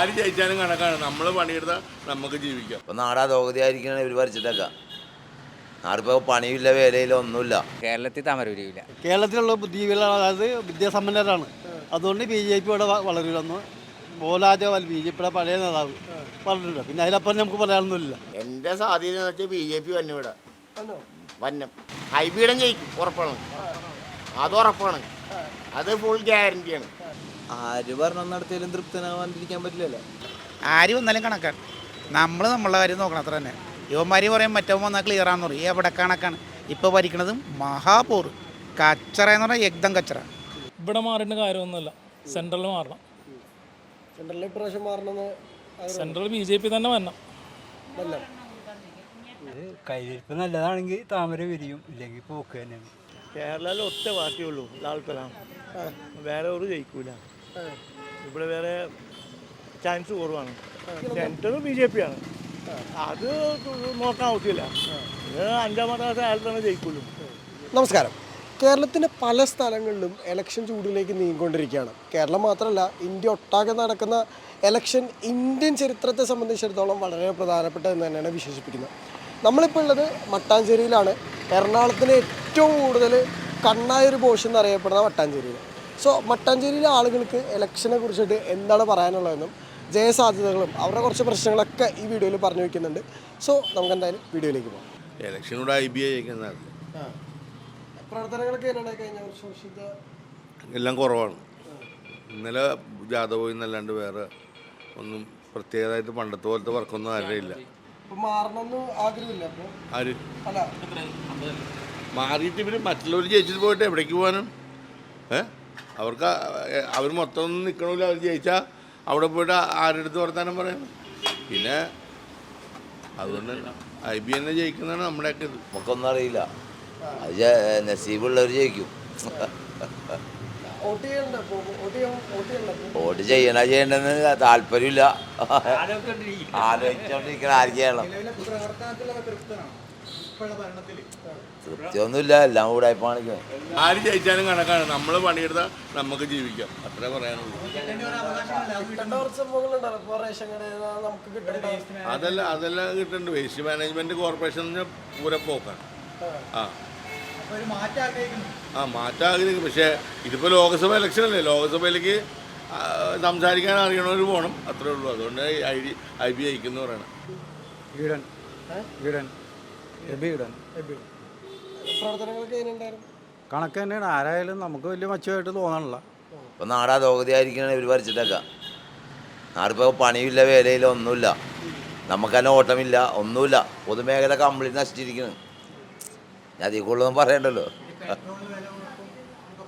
ആര് ജയിച്ചാലും കണക്കാണ്. നമ്മൾ പണിയെടുത്ത നമുക്ക് ജീവിക്കാം. ഇപ്പം നാടാ അധോഗതിയായിരിക്കണ ഇവർ വരച്ചിട്ടൊക്കെ ആർക്കും പണിയില്ല വേലയില്ല ഒന്നുമില്ല. കേരളത്തിൽ താമരൂരില്ല കേരളത്തിലുള്ള ബുദ്ധിജീവികളാണ് അതായത് വിദ്യാസമ്പന്നരാണ്. അതുകൊണ്ട് ബി ജെ പി ഇവിടെ വളരില്ലെന്ന് ബോലാജ ബി ജെ പിയുടെ പഴയ നേതാവ് പറഞ്ഞിട്ടുണ്ട് പിന്നെ അതിലപ്പുറം നമുക്ക് പറയാനൊന്നുമില്ല. എന്റെ സാധ്യത എന്ന് വെച്ചാൽ ബി ജെ പി വന്നു ഇവിടെ. വന്നം. ഹൈബീഡം ജയിക്കും ഉറപ്പാണ്. അത് ഉറപ്പാണ്. അത് ഫുൾ ഗ്യാരണ്ടിയാണ് ആര് ഭരണം നടത്തിയാലും തൃപ്തനാവാണ്ടിരിക്കാൻ പറ്റില്ലല്ലോ. ആര് വന്നാലും കണക്കാണ് നമ്മൾ നമ്മളെ കാര്യം നോക്കണം അത്ര തന്നെ. യുവന്മാർ പറയും മറ്റവൻ വന്നാൽ ക്ലിയർ ആണെന്ന് പറയും. എവിടെ കണക്കാണ്? ഇപ്പോൾ ഭരിക്കണത് മഹാപോർ. കച്ചറ എന്ന് പറഞ്ഞാൽ യഗ്ദം കച്ചറ. ഇവിടെ മാറേണ്ട കാര്യമൊന്നുമല്ല. സെൻട്രലിൽ മാറണം. സെൻട്രലിൽ ഇപ്രാവശ്യം മാറണമെന്ന് സെൻട്രൽ ബി ജെ പി തന്നെ വരണം. കൈവരിപ്പ് നല്ലതാണെങ്കിൽ താമര വിരിയും ഇല്ലെങ്കിൽ പോക്ക് തന്നെയാണ്. കേരളത്തിൽ ഒറ്റ പാർട്ടിയുള്ളൂ ലാൽ കലാം. വേറെ ഒരു ജയിക്കൂല. ഇവിടെ വേറെ ചാൻസ് കുറവാണ്. സെന്റർ ബി ജെ പി ആണ് അത് നോക്കാൻ ആവശ്യമില്ല അഞ്ചാമത്തെ ക്ലാസ് അയാൾ തന്നെ ജയിക്കുള്ളൂ. നമസ്കാരം. കേരളത്തിന്റെ പല സ്ഥലങ്ങളിലും എലക്ഷൻ ചൂടിലേക്ക് നീങ്ങിക്കൊണ്ടിരിക്കുകയാണ്. കേരളം മാത്രമല്ല ഇന്ത്യ ഒട്ടാകെ നടക്കുന്ന എലക്ഷൻ ഇന്ത്യൻ ചരിത്രത്തെ സംബന്ധിച്ചിടത്തോളം വളരെ പ്രധാനപ്പെട്ട എന്ന് തന്നെയാണ് വിശേഷിപ്പിക്കുന്നത്. നമ്മളിപ്പോൾ ഉള്ളത് മട്ടാഞ്ചേരിയിലാണ്. എറണാകുളത്തിന് ഏറ്റവും കൂടുതൽ കണ്ണായൊരു പോഷൻ എന്നറിയപ്പെടുന്ന മട്ടാഞ്ചേരിയിൽ സോ മട്ടാഞ്ചേരിയിലെ ആളുകൾക്ക് ഇലക്ഷനെ കുറിച്ചിട്ട് എന്താണ് പറയാനുള്ളതെന്നും ജയസാധ്യതകളും അവരുടെ കുറച്ച് പ്രശ്നങ്ങളൊക്കെ ഈ വീഡിയോയിൽ പറഞ്ഞു വയ്ക്കുന്നുണ്ട് സോ നമുക്ക് എന്തായാലും വീഡിയോയിലേക്ക് പോകാം. ഇലക്ഷനോട് ഐ ബി ഐ എല്ലാം കുറവാണ്. ഇന്നലെ പോയി എന്നല്ലാണ്ട് വേറെ ഒന്നും പ്രത്യേകമായിട്ട് പണ്ടത്തെ പോലത്തെ വർക്കൊന്നും ആരുടെയില്ല. ആര്? മാറിയിട്ട് ഇവർ മറ്റുള്ളവർ ജയിച്ചിട്ട് പോയിട്ട് എവിടേക്ക് പോകാനും ഏ? അവർക്ക് അവർ മൊത്തം ഒന്നും നിൽക്കണമില്ല അവർ ജയിച്ചാൽ അവിടെ പോയിട്ട് ആരുടെ അടുത്ത് വർത്താനം പറയണം പിന്നെ അതുകൊണ്ട് ഐ ബി എന്നെ ജയിക്കുന്നതാണ് നമ്മുടെയൊക്കെ ഇത്. നമുക്കൊന്നും അറിയില്ല. അത് നസീബുള്ളവർ ജയിക്കും. വോട്ട് ചെയ്യണ ചെയ്യണ്ടെന്ന് താല്പര്യമില്ല. ആലോചിച്ചോണ്ടിരിക്കണ. ആര് ചെയ്യണം. തൃപ്തിയൊന്നുമില്ല. എല്ലാം കൂടെ കാണിക്കുന്നത് ആര് ജയിച്ചാലും കണക്കാണ്. നമ്മൾ പണിയെടുത്താൽ നമുക്ക് ജീവിക്കാം. അത്രേ പറയാനുള്ളൂ. അതെല്ലാം അതല്ല കിട്ടുന്നുണ്ട് വേസ്റ്റ് മാനേജ്മെന്റ് കോർപ്പറേഷൻ എന്ന് പറഞ്ഞാൽ പൂര പോക്കാണ്. ആ. ആ മാറ്റം ആഗ്രഹിക്കും പക്ഷേ ഇതിപ്പോൾ ലോക്സഭ ഇലക്ഷൻ അല്ലേ? ലോക്സഭയിലേക്ക് സംസാരിക്കാൻ അറിയണവർ പോകണം അത്രേ ഉള്ളൂ. അതുകൊണ്ട് ഐ ഡി ഐ ബി അയക്കുന്നു പറയണം. പ്രവർത്തനങ്ങളൊക്കെ എങ്ങനെയുണ്ടായിരുന്നു? കണക്ക് തന്നെയാണ്. ആരായാലും നമുക്ക് വലിയ മെച്ചമായിട്ട് തോന്നണില്ല ഇപ്പം നാടാ അധോഗതിയായിരിക്കണ ഇവർ വരച്ചിട്ടേക്കാം നാടിപ്പോൾ പണിയില്ല വേലയില്ല ഒന്നുമില്ല. നമുക്ക് തന്നെ ഓട്ടമില്ല ഒന്നുമില്ല. പൊതുമേഖല കംപ്ലീറ്റ് നശിച്ചിരിക്കുന്നു ഞാൻ അതിൽ കൂടുതലൊന്നും പറയണ്ടല്ലോ.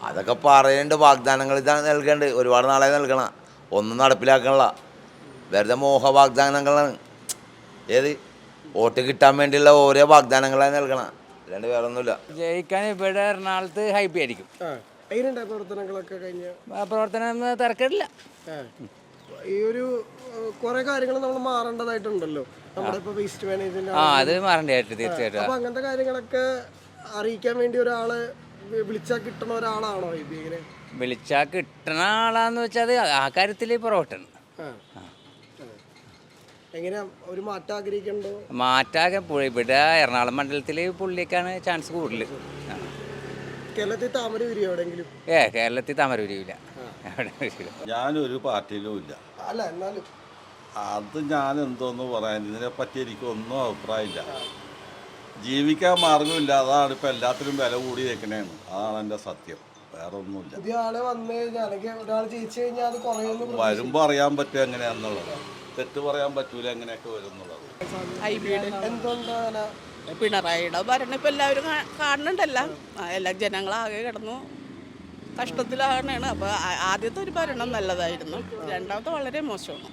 അതൊക്കെ പറയേണ്ട വാഗ്ദാനങ്ങൾ ഇതാണ് നൽകേണ്ടത് ഒരുപാട് നാളെ നൽകണം. ഒന്നും നടപ്പിലാക്കണില്ല. വെറുതെ മോഹ വാഗ്ദാനങ്ങളാണ്. ഏത്? വോട്ട് കിട്ടാൻ വേണ്ടിയുള്ള ഓരോ വാഗ്ദാനങ്ങളാണ് നൽകണം. അല്ലാണ്ട് വേറെ ഒന്നുമില്ല ജയിക്കാൻ ഇവിടെ എറണാകുളത്ത് ഹൈപ്പി ആയിരിക്കും. എങ്ങനെയുണ്ടായി പ്രവർത്തനങ്ങളൊക്കെ കഴിഞ്ഞ? പ്രവർത്തനം തിരക്കില്ല ഈ ഒരു കുറെ കാര്യങ്ങൾ നമ്മൾ മാറേണ്ടതായിട്ടുണ്ടല്ലോ. നമ്മുടെ ഇപ്പൊ വേസ്റ്റ് മാനേജ്മെന്റ് ആ അത് മാറേണ്ടതായിട്ട് തീർച്ചയായിട്ടും. അപ്പൊ അങ്ങനത്തെ കാര്യങ്ങളൊക്കെ അറിയിക്കാൻ വേണ്ടി ഒരാൾ വിളിച്ചാ വിളിച്ചാൽ കിട്ടണ ഒരാളാണോ ഇത് ഇങ്ങനെ? വിളിച്ചാൽ കിട്ടണ ആളാന്ന് വെച്ചാൽ ആ കാര്യത്തിൽ പുറകോട്ടാണ് ആ. എങ്ങനെ ഒരു മാറ്റം ആഗ്രഹിക്കണ്ടോ? ഇവിടെ എറണാകുളം മണ്ഡലത്തിൽ പുള്ളിക്കാണ് ചാൻസ് കൂടുതൽ. കേരളത്തിൽ താമര വിരിയോ എവിടെയെങ്കിലും? ഏ കേരളത്തിൽ താമരൂരില്ല വിരിയില്ല. ഞാനൊരു പാർട്ടിയിലും ഇല്ല. അല്ല എന്നാലും. അത് ഞാൻ എന്തോന്ന് പറയാൻ ഇതിനെ പറ്റി എനിക്ക് ഒന്നും അഭിപ്രായമില്ല. ജീവിക്കാൻ മാർഗമില്ല അതാണ് ഇപ്പം എല്ലാത്തിനും വില കൂടി വെക്കണേന്ന് അതാണ് എന്റെ സത്യം. വേറെ ഒന്നുമില്ല വരുമ്പോൾ അറിയാൻ പറ്റും എങ്ങനെയാന്നുള്ളത്. തെറ്റ് പറയാൻ പറ്റൂല എങ്ങനെയൊക്കെ വരും എന്നുള്ളത്. എന്തുകൊണ്ടാണ്? പിണറായിയുടെ ഭരണം ഇപ്പം എല്ലാവരും കാണുന്നുണ്ടല്ലോ. എല്ലാ ജനങ്ങളാകെ കിടന്നു. കഷ്ടത്തിലാണ് അപ്പോൾ ആദ്യത്തെ ഒരു ഭരണം നല്ലതായിരുന്നു. രണ്ടാമത്തെ വളരെ മോശമാണ്.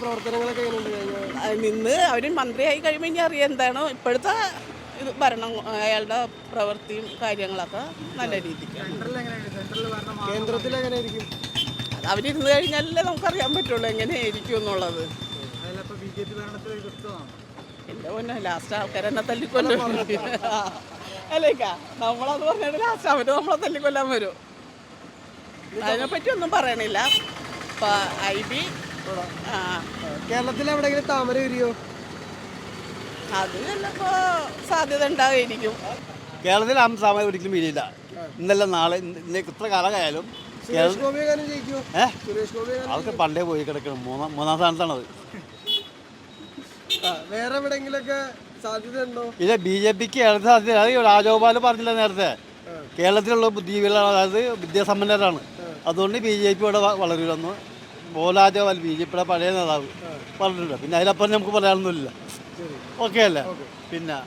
പ്രവർത്തനങ്ങളൊക്കെ നിന്ന് അവർ മന്ത്രിയായി കഴിയുമ്പോൾ ഇനി അറിയാം എന്താണോ. ഇപ്പോഴത്തെ ഇത് ഭരണം അയാളുടെ പ്രവൃത്തിയും കാര്യങ്ങളൊക്കെ നല്ല രീതിക്ക്. കേന്ദ്രത്തിൽ എങ്ങനെയായിരിക്കും? അത് അവരിരുന്ന് കഴിഞ്ഞാലല്ലേ നമുക്കറിയാൻ പറ്റുള്ളൂ എങ്ങനെയായിരിക്കും എന്നുള്ളത്. എന്റെ പൊന്നെ ലാസ്റ്റ് ആൾക്കാരെന്നെ തല്ലിക്കൊല്ലാൻ അല്ലേക്കാ നമ്മളത് പറഞ്ഞാൽ ലാസ്റ്റ് അവർ നമ്മളെ തല്ലിക്കൊല്ലാൻ വരും. അതിനെപ്പറ്റി ഒന്നും പറയണില്ല ഐ ബി കേരളത്തിൽ എവിടെയെങ്കിലും താമര വിരിയോ അത് ചിലപ്പോ സാധ്യത ഉണ്ടാവുമായിരിക്കും. കേരളത്തിൽ ആ താമര ഒരിക്കലും വീഴില്ല ഇന്നല്ല നാളെ ഇന്ന് ഇത്ര കാലമായാലും അതൊക്കെ പണ്ടേ പോയി കിടക്കണം. മൂന്നാം മൂന്നാം സ്ഥാനത്താണത്. ആ, വേറെ എവിടെയെങ്കിലൊക്കെ സാധ്യത ഉണ്ടോ ഇത് ബി ജെ പിക്ക് കേരളത്തിൽ സാധ്യത അത് രാജഗോപാൽ പറഞ്ഞില്ല നേരത്തെ? കേരളത്തിലുള്ള ബുദ്ധിജീവികളാണ്. അതായത് വിദ്യാസമ്പന്നരാണ്. അതുകൊണ്ട് ബി ജെ പി ഇവിടെ വ- വളരുമെന്ന് ബോലാജോപാൽ ബി ജെ പിയുടെ പഴയ നേതാവ് പറഞ്ഞിട്ടുണ്ട്. പിന്നെ അതിലപ്പുറം നമുക്ക് പറയാനൊന്നുമില്ല. ഓക്കെ അല്ലേ? പിന്നെ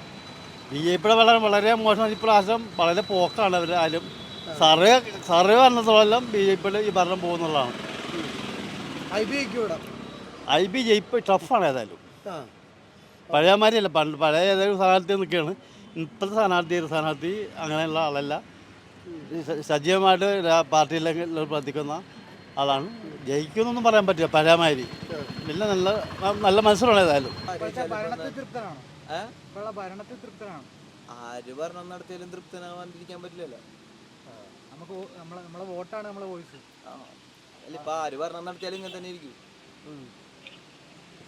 ബി ജെ പിയുടെ വളരെ വളരെ മോശം ഇപ്രാവശ്യം വളരെ പോക്കാണ് അവർ ആരും. സർവേ സർവേ വന്നതോളം ബി ജെ പിയുടെ ഈ ഭരണം പോകുന്നുള്ളതാണ്. ഐ ബി ഇവിടെ. ഐ ബി ജയിപ്പ് ടഫാണ് ഏതായാലും. ആ. പഴയമാരിയല്ല പണ്ട് പഴയ ഏതായാലും സ്ഥാനാർത്ഥി നിൽക്കുകയാണ്. ഇപ്പോഴത്തെ സ്ഥാനാർത്ഥി സ്ഥാനാർത്ഥി അങ്ങനെയുള്ള ആളല്ല. സജീവമായിട്ട് പാർട്ടിയിലെ പാർട്ടിയിലേക്ക് പ്രവർത്തിക്കുന്ന ആളാണ്. ജയിക്കുമെന്നൊന്നും പറയാൻ പറ്റില്ല പഴയമാതിരി പിന്നെ നല്ല നല്ല മത്സരമാണ് ഏതായാലും. ഭരണത്തിൽ തൃപ്തനാണ്? ആര് ഭരണം നടത്തിയാലും തൃപ്തനാവാണ്ടിരിക്കാൻ പറ്റില്ലല്ലോ. നമുക്ക് നമ്മളെ നമ്മളെ വോട്ടാണ് നമ്മളെ വോയിസ്. അല്ല ഇപ്പൊ ആര് ഭരണം നടത്തിയാലും ഇങ്ങനെ തന്നെ ഇരിക്കും.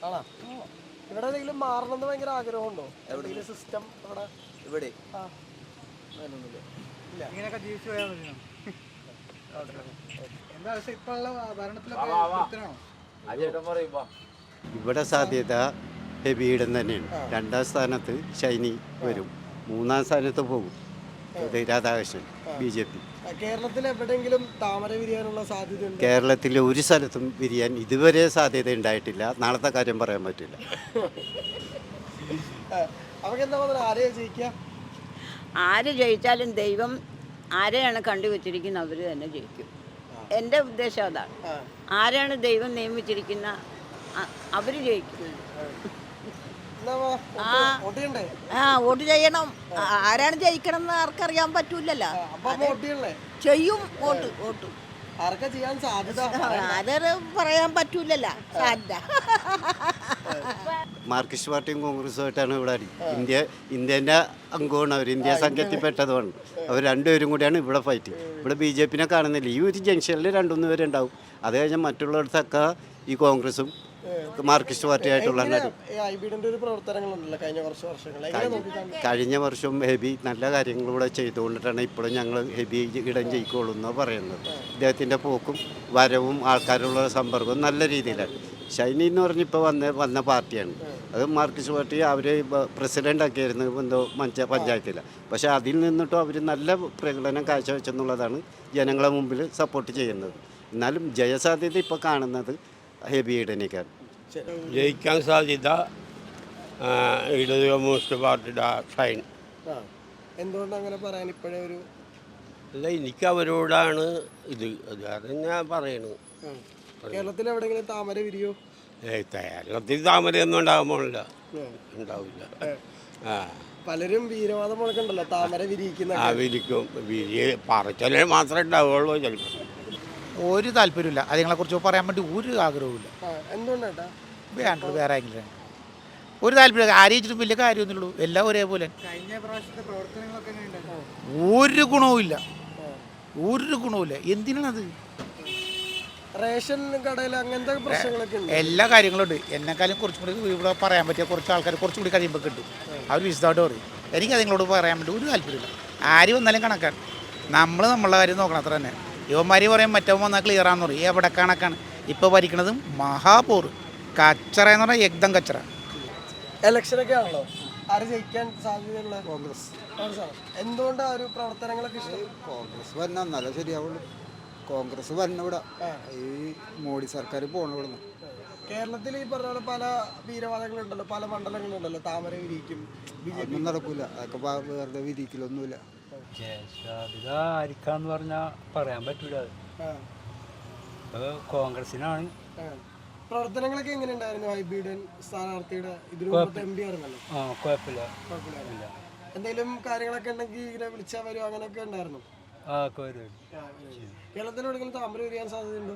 ആണോ? ഇവിടെ എന്തെങ്കിലും മാറണമെന്ന് ഭയങ്കര ആഗ്രഹമുണ്ടോ? എവിടെ? സിസ്റ്റം ഇവിടെ? ഇവിടെ. ആ. അങ്ങനൊന്നുമില്ല ഇങ്ങനെയൊക്കെ ജീവിച്ചു പോയാൽ മതി എന്താ പക്ഷെ ഇപ്പോഴുള്ള ഭരണത്തിലൊക്കെ തൃപ്തനാണോ? ഇവിടെ സാധ്യത ഹെബിയിടം തന്നെയാണ്. രണ്ടാം സ്ഥാനത്ത് ഷൈനി വരും. മൂന്നാം സ്ഥാനത്ത് പോകും രാധാകൃഷ്ണൻ ബി ജെ പി. കേരളത്തിൽ എവിടെയെങ്കിലും താമര വിരിയാനുള്ള സാധ്യത ഉണ്ട് കേരളത്തിൽ ഒരു സ്ഥലത്തും വിരിയാൻ ഇതുവരെ സാധ്യത ഉണ്ടായിട്ടില്ല. നാളത്തെ കാര്യം പറയാൻ പറ്റില്ല. ആര് ജയിച്ചാലും ദൈവം ആരെയാണ് കണ്ടുവച്ചിരിക്കുന്നത് അവർ തന്നെ ജയിക്കും. എന്റെ ഉദ്ദേശം അതാണ്. ആരാണ് ദൈവം നിയമിച്ചിരിക്കുന്ന അവർ ജയിക്കും. ആ. വോട്ട് വോട്ട് ആ വോട്ട് ചെയ്യണം. ആരാണ് ജയിക്കണം എന്ന് ആർക്കറിയാൻ പറ്റൂലല്ലോ ചെയ്യും വോട്ട് വോട്ട്. ആർക്കാ ചെയ്യാൻ സാധ്യത? അതൊരു പറയാൻ പറ്റൂലല്ലോ സാധ്യത. മാർക്സിസ്റ്റ് പാർട്ടിയും കോൺഗ്രസുമായിട്ടാണ് ഇവിടെ അടി. ഇന്ത്യ ഇന്ത്യന്റെ അംഗമാണ് അവർ. ഇന്ത്യ സംഘത്തിൽപ്പെട്ടതുമാണ് അവർ രണ്ടുപേരും കൂടിയാണ് ഇവിടെ ഫൈറ്റ് ഇവിടെ ബി ജെ പിനെ കാണുന്നില്ല. ഈ ഒരു ജംഗ്ഷനിൽ രണ്ടുമൂന്ന് പേരുണ്ടാവും. അത് കഴിഞ്ഞാൽ മറ്റുള്ളിടത്തൊക്കെ ഈ കോൺഗ്രസും മാർക്സിസ്റ്റ് പാർട്ടിയായിട്ടുള്ള ഒരു പ്രവർത്തനങ്ങളുണ്ടല്ലോ കഴിഞ്ഞ കുറച്ച് വർഷങ്ങൾ കഴിഞ്ഞ വർഷം ഹെബി നല്ല കാര്യങ്ങളിലൂടെ ചെയ്തുകൊണ്ടിട്ടാണ് ഇപ്പോഴും ഞങ്ങൾ ഹെബി ഇടം ജയിക്കുള്ളൂ എന്ന് പറയുന്നത്. ഇദ്ദേഹത്തിന്റെ പോക്കും വരവും ആൾക്കാരുള്ള സമ്പർക്കവും നല്ല രീതിയിലാണ്. ഷൈനി എന്ന് പറഞ്ഞ് ഇപ്പോൾ വന്ന വന്ന പാർട്ടിയാണ്. അത് മാർക്സിസ്റ്റ് പാർട്ടി അവർ പ്രസിഡന്റ് ആക്കിയായിരുന്നു എന്തോ മഞ്ച പഞ്ചായത്തിൽ പക്ഷേ അതിൽ നിന്നിട്ടും അവർ നല്ല പ്രകടനം കാഴ്ചവെച്ചെന്നുള്ളതാണ് ജനങ്ങളെ മുമ്പിൽ സപ്പോർട്ട് ചെയ്യുന്നത്. എന്നാലും ജയസാധ്യത ഇപ്പോൾ കാണുന്നത് ഹെബി ഇടനേക്കാണ് ജയിക്കാൻ സാധ്യത ഇടത് കമ്മ്യൂണിസ്റ്റ് പാർട്ടിയുടെ സൈൻ. എന്തുകൊണ്ട് അങ്ങനെ പറയാൻ ഇപ്പോഴേ ഒരു അല്ല എനിക്ക് അവരോടാണ് ഇത്. അത് കാരണം ഞാൻ പറയണത് കേരളത്തിൽ എവിടെയെങ്കിലും താമര വിരിയോ? ഏയ് കേരളത്തിൽ താമരയൊന്നും ഉണ്ടാകുമ്പോഴില്ല. ഉണ്ടാവില്ല. ആ. പലരും വീരവാദം മുഴക്കണ്ടല്ലോ താമര വിരിയിക്കുന്ന ആ വിരിക്കും. വിരി പറച്ചലേ മാത്രമേ ഉണ്ടാവുകയുള്ളൂ ചിലപ്പോൾ. ഒരു താല്പര്യമില്ല അതിങ്ങളെക്കുറിച്ച് പറയാൻ വേണ്ടി ഒരു ആഗ്രഹവുമില്ല. എന്തുകൊണ്ടാ വേണ്ട വേറെ ആരെങ്കിലും ഒരു താല്പര്യം ആരെയും വെച്ചിട്ട് വലിയ കാര്യമൊന്നുമില്ല എല്ലാം ഒരേപോലെ. കഴിഞ്ഞ പ്രാവശ്യത്തെ പ്രവർത്തനങ്ങളൊക്കെ ഒരു ഗുണവുമില്ല ഒരു ഗുണവുമില്ല എന്തിനാണത്? റേഷൻ കടയിൽ അങ്ങനത്തെ പ്രശ്നങ്ങളൊക്കെ ഉണ്ട്. എല്ലാ കാര്യങ്ങളും ഉണ്ട്. എന്നെക്കാളും കുറച്ചും കൂടി ഇവിടെ പറയാൻ പറ്റിയ കുറച്ച് ആൾക്കാർ കുറച്ചും കൂടി കഴിയുമ്പോൾ കിട്ടും അവർ വിശദമായിട്ട് പറയും. എനിക്ക് അതിങ്ങളോട് പറയാൻ വേണ്ടി ഒരു താല്പര്യമില്ല. ആര് വന്നാലും കണക്കാണ്. നമ്മൾ നമ്മളുടെ കാര്യം നോക്കണം അത്ര തന്നെ. യുവന്മാർ പറയും മറ്റവൻ വന്നാൽ ക്ലിയർ ആണെന്ന് പറയും. എവിടെ കണക്കാണ്? ഇപ്പോൾ ഭരിക്കണതും മഹാപോർ. കച്ചറ എന്ന് പറഞ്ഞാൽ യഗ്ദം കച്ചറ. ഇലക്ഷനൊക്കെ ആണല്ലോ. ആര് ജയിക്കാൻ സാധ്യതയുള്ള കോൺഗ്രസ്. എന്തുകൊണ്ടാണ് ഒരു പ്രവർത്തനങ്ങളൊക്കെ ഇഷ്ടം? കോൺഗ്രസ് നല്ല ശരിയാവുള്ളൂ. കോൺഗ്രസ് വരണം ഇവിടെ. ഈ മോഡി സർക്കാർ പോകണം ഇവിടെ കേരളത്തിൽ ഈ പറഞ്ഞ പോലെ പല വീരവാദങ്ങളുണ്ടല്ലോ പല മണ്ഡലങ്ങളുണ്ടല്ലോ. താമര വിരിക്കും ബി ജെ പി ഒന്നും നടക്കൂല. അതൊക്കെ വേറെ വെറുതെ വിരിക്കലൊന്നുമില്ല. ജയസാധ്യത ആയിരിക്കാന്ന് പറഞ്ഞാൽ പറയാൻ പറ്റൂല അത്. ഇപ്പൊ കോൺഗ്രസിനാണ് പ്രവർത്തനങ്ങളൊക്കെ എങ്ങനെ ഉണ്ടായിരുന്നു ഹൈബീഡൻ സ്ഥാനാർത്ഥിയുടെ മുമ്പത്തെ എം പി ആയിരുന്നല്ലോ. ആ കുഴപ്പമില്ല. കുഴപ്പമില്ലായിരുന്നു. എന്തെങ്കിലും കാര്യങ്ങളൊക്കെ ഉണ്ടെങ്കിൽ ഇങ്ങനെ വിളിച്ചാൽ വരും? അങ്ങനെയൊക്കെ ഉണ്ടായിരുന്നു. ആ വരും കേരളത്തിൽ താമര വിരിയാൻ സാധ്യതയുണ്ടോ?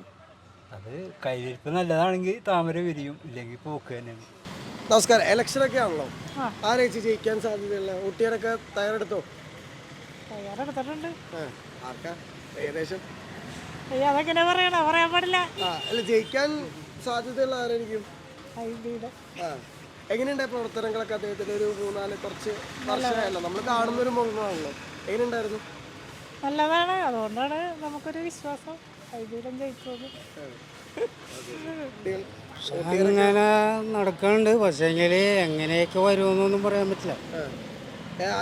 അത് കയ്യിരിപ്പ് നല്ലതാണെങ്കിൽ താമര വിരിയും ഇല്ലെങ്കിൽ പോക്ക് തന്നെയാണ്. നമസ്കാരം. ഇലക്ഷനൊക്കെ ആണല്ലോ. ആരേച്ചി ജയിക്കാൻ സാധ്യതയുള്ള? ഊട്ടിയാരൊക്കെ തയ്യാറെടുത്തോ? തയ്യാറെടുത്തിട്ടുണ്ട് ആർക്കാ? ഏകദേശം. അതെങ്ങനെ പറയണ? പറയാൻ പാടില്ല. അല്ല ജയിക്കാൻ സാധ്യതയുള്ള ആരായിരിക്കും? ആ എങ്ങനെയുണ്ടായ പ്രവർത്തനങ്ങളൊക്കെ അദ്ദേഹത്തിന്റെ ഒരു മൂന്നാൽ കുറച്ച് വർഷമായല്ലോ? നമ്മൾ കാണുന്ന ഒരു മുഖമാണല്ലോ. എങ്ങനെയുണ്ടായിരുന്നു? നല്ലതാണ്. അതുകൊണ്ടാണ് നമുക്കൊരു വിശ്വാസം വൈദ്യുതം ജയിക്കുമെന്ന് അങ്ങനെ നടക്കുന്നുണ്ട് പക്ഷേങ്കിൽ എങ്ങനെയൊക്കെ വരുമെന്നൊന്നും പറയാൻ പറ്റില്ല.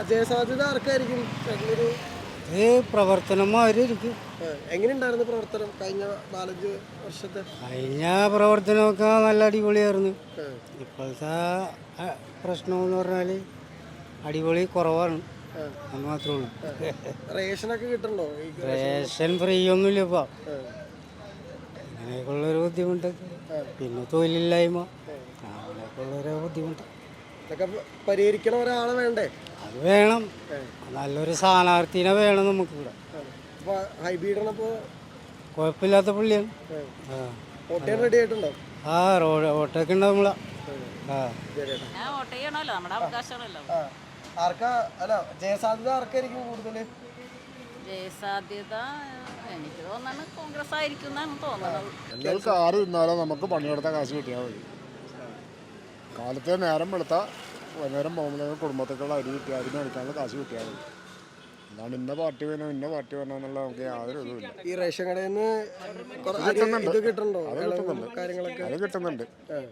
ജയസാധ്യത ആർക്കായിരിക്കും? ചേട്ടനൊരു ഇത് പ്രവർത്തനം മാതിരി ഇരിക്കും എങ്ങനെയുണ്ടായിരുന്നു പ്രവർത്തനം കഴിഞ്ഞ നാലഞ്ച് വർഷത്തെ? കഴിഞ്ഞ പ്രവർത്തനമൊക്കെ നല്ല അടിപൊളിയായിരുന്നു. ഇപ്പോഴത്തെ പ്രശ്നമെന്ന് പറഞ്ഞാൽ അടിപൊളി കുറവാണ്. അത് മാത്രമേ ഉള്ളൂ. റേഷനൊക്കെ കിട്ടണ്ടോ റേഷൻ ഫ്രീ ഒന്നുമില്ല ഇപ്പോൾ ആ, അങ്ങനെയൊക്കെയുള്ളൊരു ബുദ്ധിമുട്ടൊക്കെ പിന്നെ തൊഴിലില്ലായ്മ. അങ്ങനെയൊക്കെയുള്ളൊരു ബുദ്ധിമുട്ട്. ഇതൊക്കെ പരിഹരിക്കണ ഒരാളെ വേണ്ടേ? അത് വേണം. നല്ലൊരു സ്ഥാനാർത്ഥിനെ വേണം നമുക്ക് ഇവിടെ കുഴപ്പമില്ലാത്ത പുള്ളിയാണ്. ആ. വോട്ട് റെഡി ആയിട്ടുണ്ടോ? ആ റോഡ് ഓട്ടൊക്കെ ഉണ്ട് നമ്മളെ. ആ. ഞാൻ വോട്ട് ചെയ്യണമല്ലോ. നമ്മുടെ അവകാശമാണല്ലോ. ആ. ആർക്കാ അല്ല ജയസാധ്യത ആർക്കായിരിക്കും കൂടുതൽ? ജയസാധ്യത എനിക്ക് തോന്നുന്നു കോൺഗ്രസ് ആയിരിക്കും എന്നാണ് തോന്നുന്നത് ഞങ്ങൾക്ക് ആറ് തിന്നാലും നമുക്ക് പണിയെടുത്ത കാശ് കിട്ടിയാൽ മതി. കാലത്തെ നേരം വെളുത്ത വൈകുന്നേരം പോകുമ്പോൾ കുടുംബത്തേക്കുള്ള അരി കിട്ടി അരി മേടിക്കാനുള്ള കാശ് കിട്ടിയാൽ മതി അതാണ് ഇന്ന പാർട്ടി വേണോ ഇന്ന പാർട്ടി വേണോ എന്നുള്ള നമുക്ക് യാതൊരു ഇതുമില്ല ഈ റേഷൻ കടയിൽ നിന്ന് ഇത് കിട്ടുന്നുണ്ടോ? അത് കിട്ടുന്നുണ്ട്. കാര്യങ്ങളൊക്കെ? അത് കിട്ടുന്നുണ്ട്.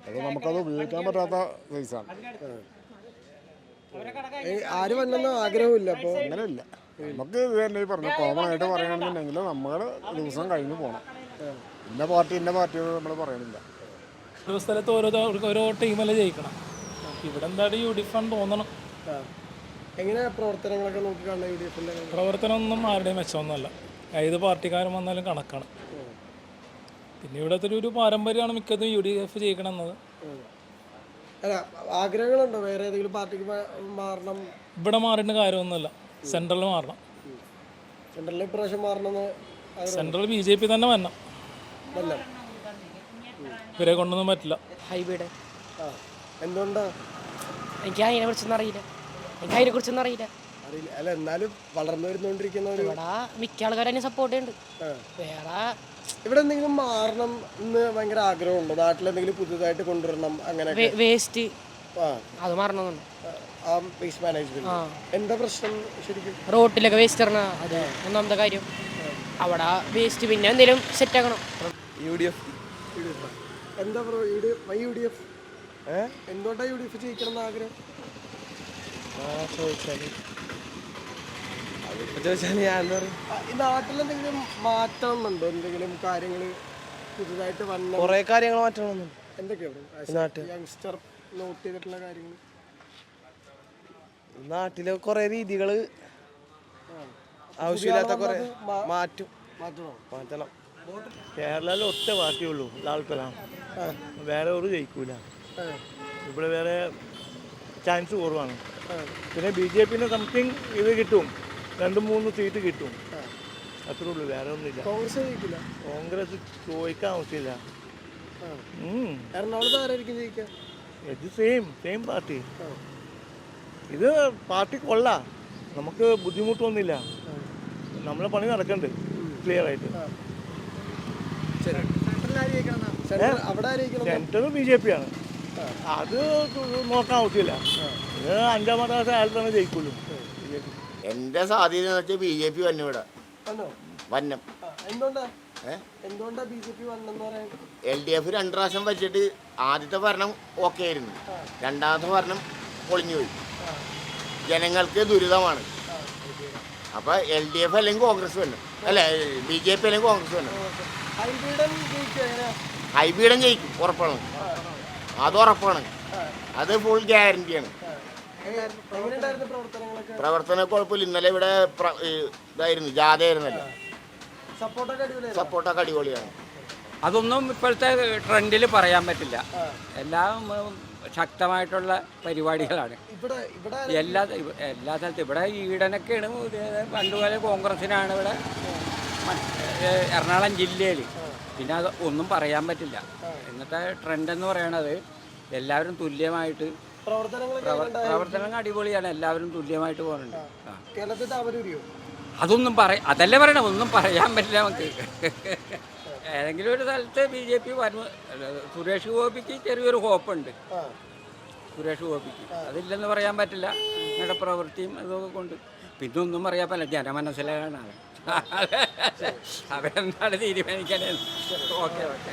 അത് നമുക്കത് ഉപയോഗിക്കാൻ പറ്റാത്ത പൈസയാണ്. ആര് വന്നെന്നോ ആഗ്രഹമില്ല അപ്പോ? അങ്ങനെയില്ല. നമുക്ക് ഇത് തന്നെ ഈ പറഞ്ഞു കോമൺ ആയിട്ട് പറയുകയാണെന്നുണ്ടെങ്കിൽ നമ്മൾ ദിവസം കഴിഞ്ഞ് പോകണം ഇന്ന പാർട്ടി ഇന്ന പാർട്ടി നമ്മൾ പറയണില്ല. ഓരോ സ്ഥലത്ത് ഓരോ ഓരോ ടീമല്ലേ ജയിക്കണം. ഇവിടെ എന്തായാലും യു ഡി എഫ് ആണ് തോന്നണം. ആ. എങ്ങനെയാ പ്രവർത്തനങ്ങളൊക്കെ നോക്കി കാണുന്നത് യു ഡി എഫിന്റെ പ്രവർത്തനമൊന്നും ആരുടെയും മെച്ചമൊന്നുമല്ല. ഏത് പാർട്ടിക്കാരും വന്നാലും കണക്കാണ്. പിന്നെ ഇവിടത്തെ ഒരു- പാരമ്പര്യമാണ് മിക്കതും യു ഡി എഫ് ചെയ്യണമെന്നത് അല്ല ആഗ്രഹങ്ങളുണ്ടോ? വേറെ ഏതെങ്കിലും പാർട്ടിക്ക് മാറണം? ഇവിടെ മാറേണ്ട കാര്യമൊന്നുമില്ല. സെൻട്രലിൽ മാറണം. സെൻട്രലിൽ ഇപ്രാവശ്യം മാറണമെന്ന് സെൻട്രൽ ബി ജെ പി തന്നെ വരണം. ഇവരെ കൊണ്ടൊന്നും പറ്റില്ല. ഹൈബീഡ് ആ എന്തുകൊണ്ടാ? എനിക്ക് അതിനെ കുറിച്ചൊന്നും അറിയില്ല. എനിക്ക് അതിനെ കുറിച്ചൊന്നും അറിയില്ല. അറിയില്ല. അല്ല എന്നാലും വളർന്നു വരുന്നോണ്ടിരിക്കുന്ന ഒരു ഇവിടെ മിക്ക ആൾക്കാരും സപ്പോർട്ട് ചെയ്യുന്നുണ്ട്. വേറെ ഇവിടെ എന്തെങ്കിലും മാറണം എന്ന് ഭയങ്കര ആഗ്രഹമുണ്ടോ? നാട്ടിൽ എന്തെങ്കിലും പുതുതായിട്ട് കൊണ്ടുവരണം അങ്ങനെ വേസ്റ്റ്. ആ. അത് മാറണമെന്നുണ്ട്. ആ വേസ്റ്റ് മാനേജ്മെന്റ്. എന്താ പ്രശ്നം ശരിക്കും? റോട്ടിലൊക്കെ വേസ്റ്റ് ഇറങ്ങുക അത് ഒന്നാമത്തെ കാര്യം. അവിടെ വേസ്റ്റ് പിന്നെ എന്തെങ്കിലും സെറ്റ് ആക്കണം. U D F. എന്താ bro U D F. U D F എന്തുകൊണ്ടാ യു ഡി എഫ് ജയിക്കണം എന്ന് ആഗ്രഹം ചോദിച്ചാൽ. അതിപ്പോ ചോദിച്ചാൽ ഞാൻ നാട്ടിൽ എന്തെങ്കിലും മാറ്റം എന്നുണ്ടോ എന്തെങ്കിലും കാര്യങ്ങൾ പുതുതായിട്ട് വന്ന കുറെ കാര്യങ്ങൾ മാറ്റണമെന്നുണ്ട്. എന്തൊക്കെയാണ് യങ്സ്റ്റർ നോട്ട് ചെയ്തിട്ടുള്ള കാര്യങ്ങൾ നാട്ടിലെ കുറെ രീതികൾ ആവശ്യമില്ലാത്ത കുറെ മാറ്റും. മാറ്റണം? കേരളത്തിൽ ഒറ്റ പാർട്ടിയുള്ളൂ ലാൽ കലാം വേറെ ഒരു ജയിക്കൂല. ഇവിടെ വേറെ ചാൻസ് കുറവാണ്. പിന്നെ ബി ജെ പിന്നെ സംതിങ് ഇത് കിട്ടും. രണ്ട് മൂന്ന് സീറ്റ് കിട്ടും. അത്രേ ഉള്ളൂ വേറെ ഒന്നുമില്ല. കോൺഗ്രസ് ജയിക്കില്ല? കോൺഗ്രസ് ചോദിക്കാൻ ആവശ്യമില്ല. ഉം. എറണാകുളത്ത് ആരായിരിക്കും ജയിക്കുക ഇത് സെയിം സെയിം പാർട്ടി ഇത് പാർട്ടി കൊള്ളാ. നമുക്ക് ബുദ്ധിമുട്ടൊന്നുമില്ല. നമ്മളെ പണി നടക്കണ്ട്. ക്ലിയർ ആയിട്ട്. സെൻട്രൽ ബി ജെ പി ആണ്. അത് നോക്കാൻ ആവശ്യമില്ല അഞ്ചാം മാസം അയാൾ തന്നെ ജയിക്കുള്ളൂ. എന്റെ സാധ്യത എന്ന് വെച്ചാൽ ബി ജെ പി വന്നു? ഇവിടെ വന്നോ എൽ ഡി എഫ് രണ്ട് പ്രാവശ്യം വെച്ചിട്ട് ആദ്യത്തെ ഭരണം ഓക്കെ ആയിരുന്നു രണ്ടാമത്തെ ഭരണം പൊളിഞ്ഞുപോയി ജനങ്ങൾക്ക് ദുരിതമാണ്. അപ്പൊ എൽ ഡി എഫ് അല്ലെങ്കിൽ കോൺഗ്രസ് വേണം അല്ലെ ബി ജെ പി അല്ലെങ്കിൽ കോൺഗ്രസ് വേണം ഹൈബീഡൻ ജയിക്കും ഉറപ്പാണ്. അത് ഉറപ്പാണ്. അത് ഫുൾ ഗ്യാരണ്ടിയാണ് പ്രവർത്തന കുഴപ്പമില്ല. ഇന്നലെ ഇവിടെ ഇതായിരുന്നു ജാഥയായിരുന്നല്ലോ. സപ്പോർട്ടൊക്കെ അടിപൊളിയാണ്. അതൊന്നും ഇപ്പോഴത്തെ ട്രെൻഡിൽ പറയാൻ പറ്റില്ല. എല്ലാം ശക്തമായിട്ടുള്ള പരിപാടികളാണ്. ഇവിടെ ഇവിടെ എല്ലാ എല്ലാ സ്ഥലത്തും. ഇവിടെ ഈടനൊക്കെയാണ് പണ്ടുപോലെ കോൺഗ്രസിനാണ് ഇവിടെ എറണാകുളം ജില്ലയിൽ പിന്നെ അത് ഒന്നും പറയാൻ പറ്റില്ല. ഇന്നത്തെ ട്രെൻഡ് എന്ന് പറയണത് എല്ലാവരും തുല്യമായിട്ട് പ്രവർത്തനങ്ങൾ അടിപൊളിയാണ്. എല്ലാവരും തുല്യമായിട്ട് പോകുന്നുണ്ട് ആ. കേരളത്തിൽ താമരൂരിയോ? അതൊന്നും പറ അതല്ലേ പറയണ? ഒന്നും പറയാൻ പറ്റില്ല നമുക്ക്. ഏതെങ്കിലും ഒരു സ്ഥലത്ത് ബി ജെ പി വരും അല്ല, സുരേഷ് ഗോപിക്ക് ചെറിയൊരു ഹോപ്പുണ്ട്. സുരേഷ് ഗോപിക്ക്. അതില്ലെന്ന് പറയാൻ പറ്റില്ല. നിങ്ങളുടെ പ്രവൃത്തിയും ഇതൊക്കെ കൊണ്ട്. പിന്നെ ഒന്നും പറയാൻ പറ്റില്ല. ജനമനസ്സിലാണ് അവൻ അവരെന്താണ് തീരുമാനിക്കാൻ ഓക്കെ ഓക്കെ